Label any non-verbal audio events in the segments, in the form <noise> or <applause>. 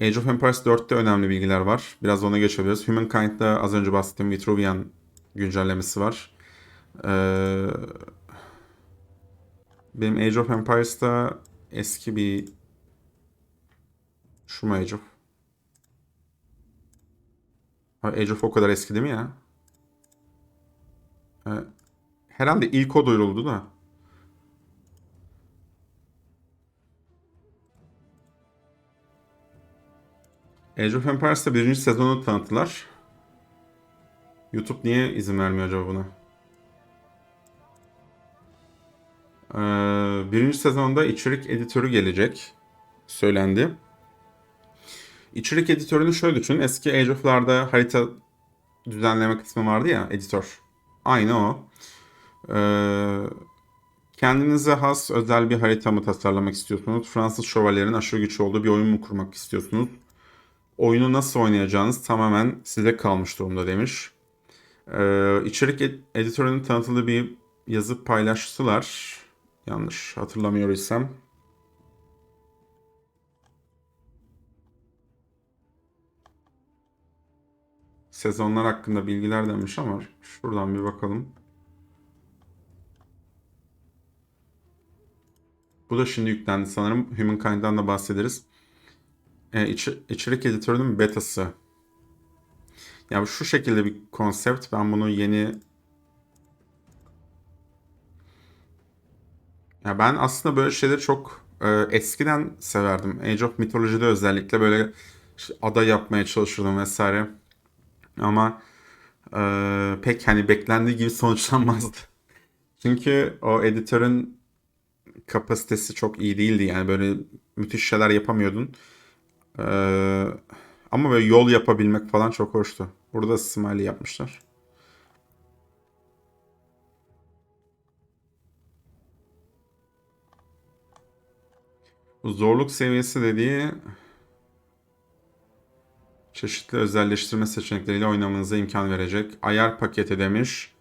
Age of Empires 4'te önemli bilgiler var. Biraz ona geçebiliriz. Humankind'da az önce bahsettiğim Vitruvian güncellemesi var. Ee, benim Age of Empires'ta eski bir şu mu Age of? Age of o kadar eski değil mi ya? Ee, herhalde ilk o duyuruldu da. Age of Empires'ta birinci sezonu tanıttılar. YouTube niye izin vermiyor acaba buna? Ee, birinci sezonda içerik editörü gelecek. Söylendi. İçerik editörünü şöyle düşünün. Eski Age of'larda harita düzenleme kısmı vardı ya editör. Aynı o. Ee, kendinize has özel bir harita mı tasarlamak istiyorsunuz? Fransız şövalyerin aşırı güçlü olduğu bir oyun mu kurmak istiyorsunuz? Oyunu nasıl oynayacağınız tamamen size kalmış durumda demiş. Ee, içerik ed- editörünün tanıtıldığı bir yazı paylaştılar. Yanlış hatırlamıyorsam. Sezonlar hakkında bilgiler demiş ama şuradan bir bakalım. Bu da şimdi yüklendi sanırım. Humankind'dan da bahsederiz. Ee, içi- içerik editörünün betası. Ya bu şu şekilde bir konsept. Ben bunu yeni Ya ben aslında böyle şeyleri çok e, eskiden severdim. Age of Mythology'de özellikle böyle ada yapmaya çalışırdım vesaire. Ama e, pek hani beklendiği gibi <laughs> sonuçlanmazdı. Çünkü o editörün kapasitesi çok iyi değildi. Yani böyle müthiş şeyler yapamıyordun. E, ama böyle yol yapabilmek falan çok hoştu. Burada smiley yapmışlar. Zorluk seviyesi dediği çeşitli özelleştirme seçenekleriyle oynamanıza imkan verecek. Ayar paketi demiş.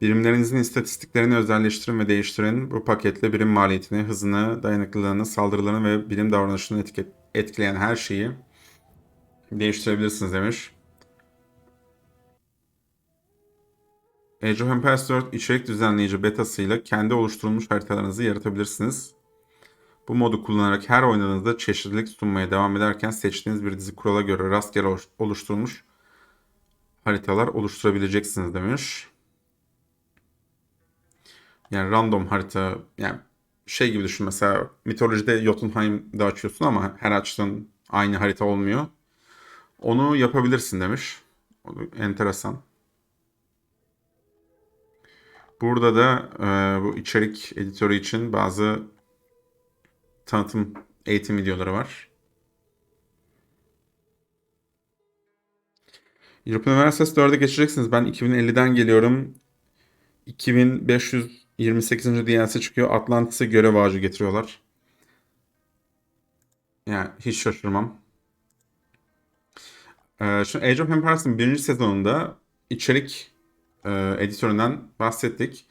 Birimlerinizin istatistiklerini özelleştirin ve değiştirin. Bu paketle birim maliyetini, hızını, dayanıklılığını, saldırılarını ve birim davranışını etki- etkileyen her şeyi değiştirebilirsiniz demiş. Age of Empires 4 içerik düzenleyici betasıyla kendi oluşturulmuş haritalarınızı yaratabilirsiniz. Bu modu kullanarak her oynadığınızda çeşitlilik sunmaya devam ederken seçtiğiniz bir dizi kurala göre rastgele oluş- oluşturulmuş haritalar oluşturabileceksiniz demiş. Yani random harita yani şey gibi düşün mesela mitolojide Jotunheim'de açıyorsun ama her açtığın aynı harita olmuyor. Onu yapabilirsin demiş. Enteresan. Burada da e, bu içerik editörü için bazı tanıtım eğitim videoları var. Europe Üniversitesi 4'e geçeceksiniz. Ben 2050'den geliyorum. 2528. DLC çıkıyor. Atlantis'e görev ağacı getiriyorlar. Yani hiç şaşırmam. Ee, şu Age of Empires'ın birinci sezonunda içerik e, editöründen bahsettik.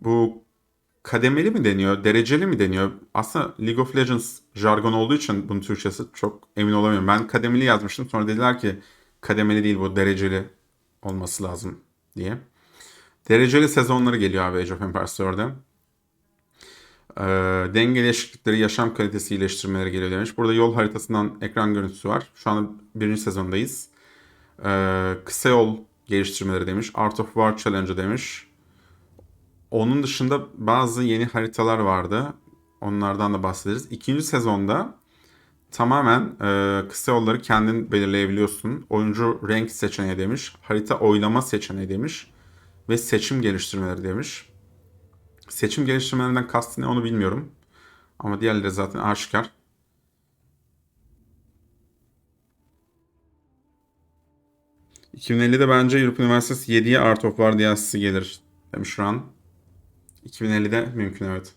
Bu kademeli mi deniyor, dereceli mi deniyor? Aslında League of Legends jargon olduğu için bunun Türkçesi çok emin olamıyorum. Ben kademeli yazmıştım. Sonra dediler ki kademeli değil bu dereceli olması lazım diye. Dereceli sezonları geliyor abi Age of Empires 4'e. Ee, denge değişiklikleri, yaşam kalitesi iyileştirmeleri geliyor demiş. Burada yol haritasından ekran görüntüsü var. Şu an birinci sezondayız. Ee, kısa yol geliştirmeleri demiş. Art of War Challenge demiş. Onun dışında bazı yeni haritalar vardı. Onlardan da bahsederiz. İkinci sezonda tamamen e, kısa yolları kendin belirleyebiliyorsun. Oyuncu renk seçeneği demiş. Harita oylama seçeneği demiş. Ve seçim geliştirmeleri demiş. Seçim geliştirmelerinden kastı ne onu bilmiyorum. Ama diğerleri zaten aşikar. ...2050'de bence Europe Üniversitesi 7'ye Art of War DLC'si gelir demiş şu an. 2050'de mümkün evet.